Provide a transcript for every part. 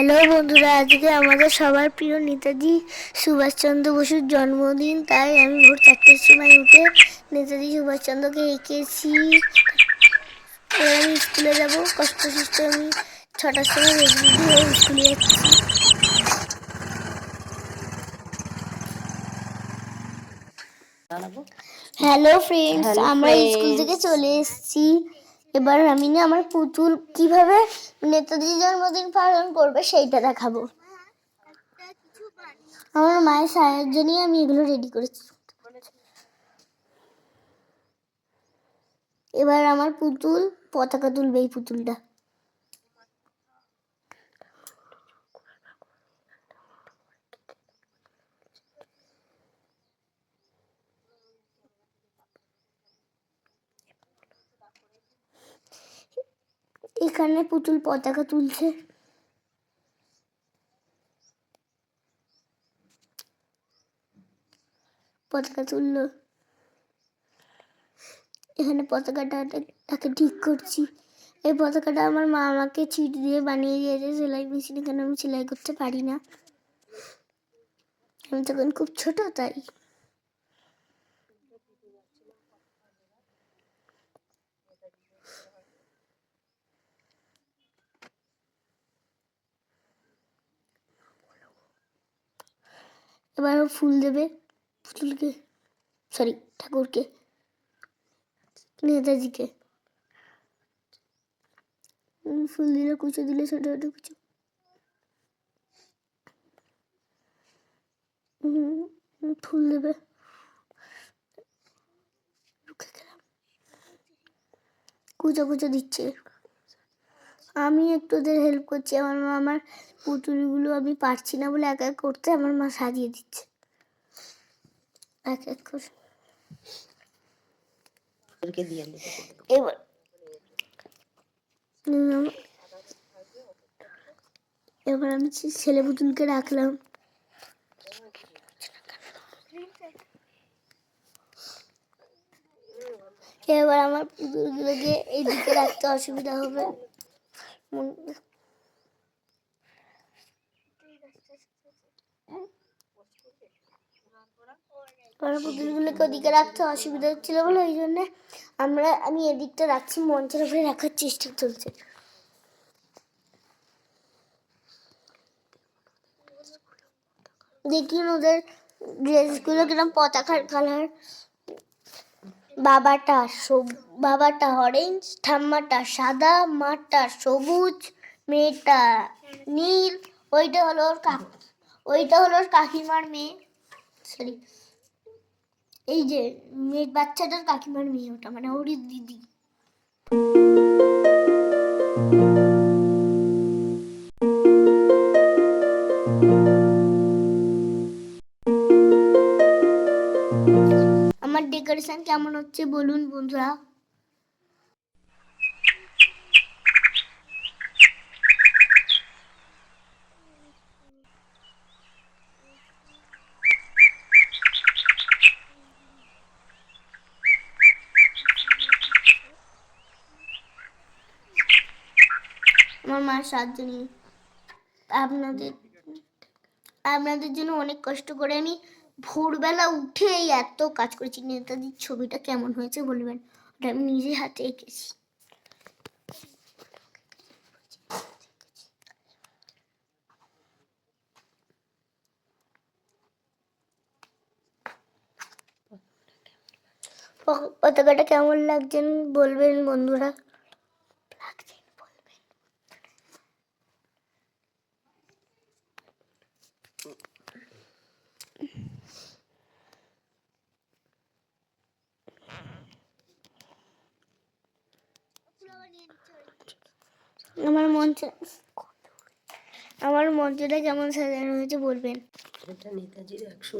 Hello বন্ধুরা আজকে আমাদের সবার প্রিয় নেতাজি সুভাষচন্দ্র বসুর জন্মদিন তাই আমি ভোর চারটের সময় উঠে নেতাজি সুভাষচন্দ্রকে এঁকেছি। আমি স্কুলে যাব কষ্ট সুস্থ আমি ছটার সময় রেডি হয়ে স্কুলে যাচ্ছি। হ্যালো ফ্রেন্ডস আমরা স্কুল থেকে চলে এসেছি। এবার আমি না আমার পুতুল কীভাবে নেতাজি জন্মদিন পালন করবে সেইটা দেখাবো। আমার মায়ের সাহায্য নিয়ে আমি এগুলো রেডি করেছি। এবার আমার পুতুল, পতাকা তুলবে এই পুতুলটা। এখানে পুতুল পতাকা তুলছে। পতাকা তুললো। এখানে পতাকাটা তাকে ঠিক করছি। এই পতাকাটা আমার মা আমাকে ছিট দিয়ে বানিয়ে দিয়েছে, সেলাই মেশিন এখানে আমি সেলাই করতে পারি না। আমি তখন খুব ছোট, তাই এবার ফুল দেবে। পুতুলকে সরি ঠাকুরকে, নেতাজিকে। ফুল দিলে, কুচো দিলে, ছোট ছোট কুচো। ফুল দেবে। কুচো কুচো দিচ্ছে। আমি একটু ওদের হেল্প করছি। আমার মা আমার পুতুলগুলো আমি পারছি না বলে এক এক করতে আমার মা সাজিয়ে দিচ্ছে। এক এক করে। এবার আমি ছেলে পুতুলকে রাখলাম। এবার আমার পুতুলগুলোকে এইদিকে রাখতে অসুবিধা হবে। পুতুলগুলোকে ওদিকে রাখতে অসুবিধা হচ্ছিল বলে ওই জন্য আমরা, আমি এদিকটা রাখছি, মঞ্চের উপরে রাখার চেষ্টা চলছে। দেখুন ওদের ড্রেসগুলো কীরকম পতাকার কালার বাবাটা বাবাটা অরেঞ্জ ঠাম্মাটা সাদা, মাটা সবুজ, মেয়েটা নীল, ওইটা হলো ওর কাক, ওইটা হলো ওর কাকিমার মেয়ে সরি এই যে মেয়ে, বাচ্চাটার কাকিমার মেয়ে ওটা মানে ওরই দিদি। আমার ডেকোরেশন কেমন হচ্ছে? বলুন বন্ধুরা। আমার মার সাহায্য নিয়ে আপনাদের আপনাদের জন্য অনেক কষ্ট করে আমি ভোরবেলা উঠে এত কাজ করেছি। নেতাজির ছবিটা কেমন হয়েছে বলবেন? ওটা আমি নিজে হাতে এঁকেছি। পতাকাটা কেমন লাগছেন বলবেন বন্ধুরা? বলবেন। আমার মঞ্চ আমার মঞ্চটা কেমন সাজানো হয়েছে বলবেন? এটা নেতাজির একশো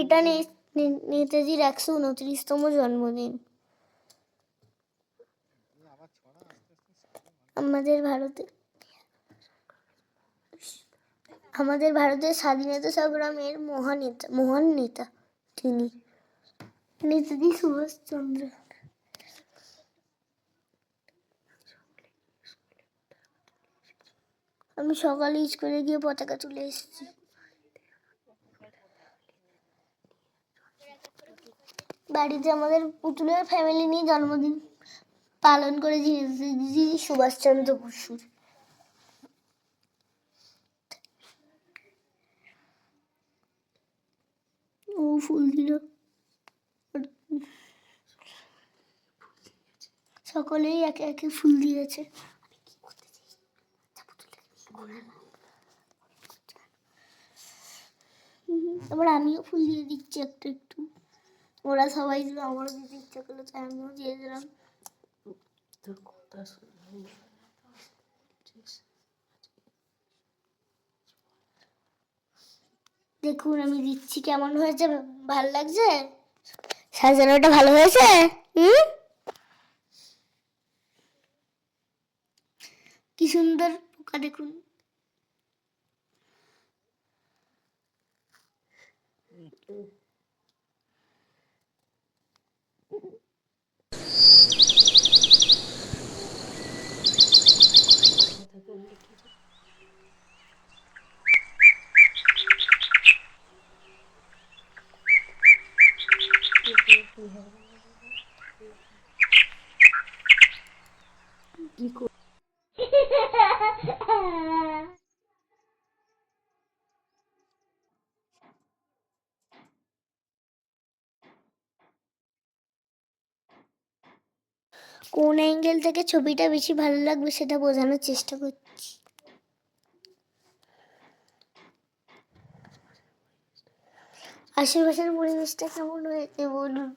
এটা নেতাজির একশো উনত্রিশতম জন্মদিন। আমাদের ভারতে আমাদের ভারতের স্বাধীনতা সংগ্রামের মহান নেতা মহান নেতা তিনি। নেতাজি সুভাষচন্দ্র আমি সকালে স্কুলে গিয়ে পতাকা তুলে এসেছি। বাড়িতে আমাদের পুতুলের ফ্যামিলি নিয়ে জন্মদিন পালন করে দিদি সুভাষচন্দ্র বসুর। ফুল দিল সকলেই একে একে ফুল দিয়েছে। এবার আমিও ফুল দিয়ে দিচ্ছি একটু একটু। ওরা সবাই দিল আমারও দিতে ইচ্ছা করল, তাই আমিও দিয়ে দিলাম। তোর কথা শুনে। দেখুন আমি দিচ্ছি কেমন হয়েছে, ভালো লাগছে? সাজানোটা ভালো হয়েছে? হুম? কি সুন্দর পোকা, দেখুন। কোন অ্যাঙ্গেল থেকে ছবিটা বেশি ভালো লাগবে সেটা বোঝানোর চেষ্টা করছি। আশেপাশের পরিবেশটা কেমন হয়েছে বলুন?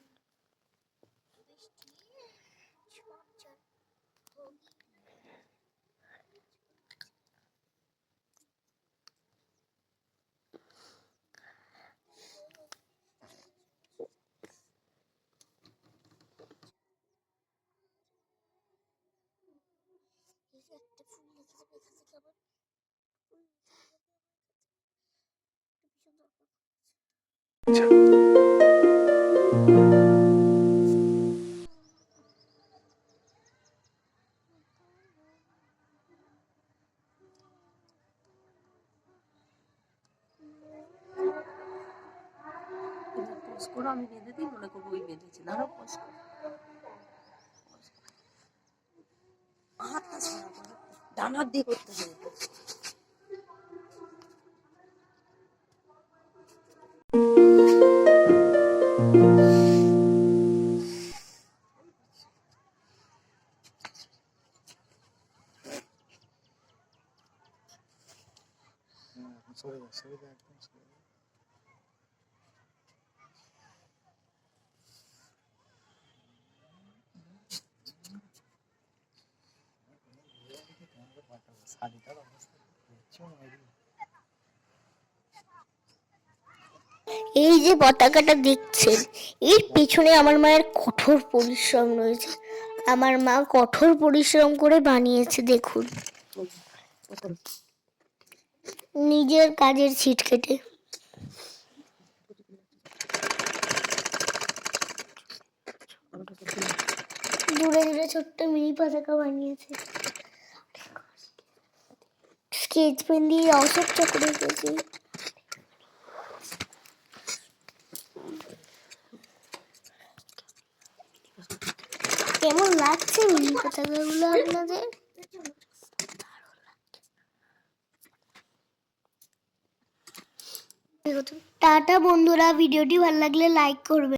পোজ করো আমি বেঁধে দিই মনে করব ওই বেঁধেছে ধরো পোজ করো। হাতটা ছাড়া করো ডান হাত দিয়ে করতে হবে পোজ। সরে যা সরে যা একদম সরে যা শাড়িটার অবস্থা দেখছ না এই? যে পতাকাটা দেখছেন, এর পেছনে আমার মায়ের কঠোর পরিশ্রম রয়েছে আমার মা কঠোর পরিশ্রম করে বানিয়েছে, দেখুন নিজের কাজের ছিট কেটে। দূরে দূরে ছোট্ট মিনি পতাকা বানিয়েছে পেন দিয়ে অশোক চক্র এঁকেছি কেমন লাগছে মিনি পতাকাগুলো আপনাদের? টাটা বন্ধুরা, ভিডিওটি ভালো লাগলে লাইক করবে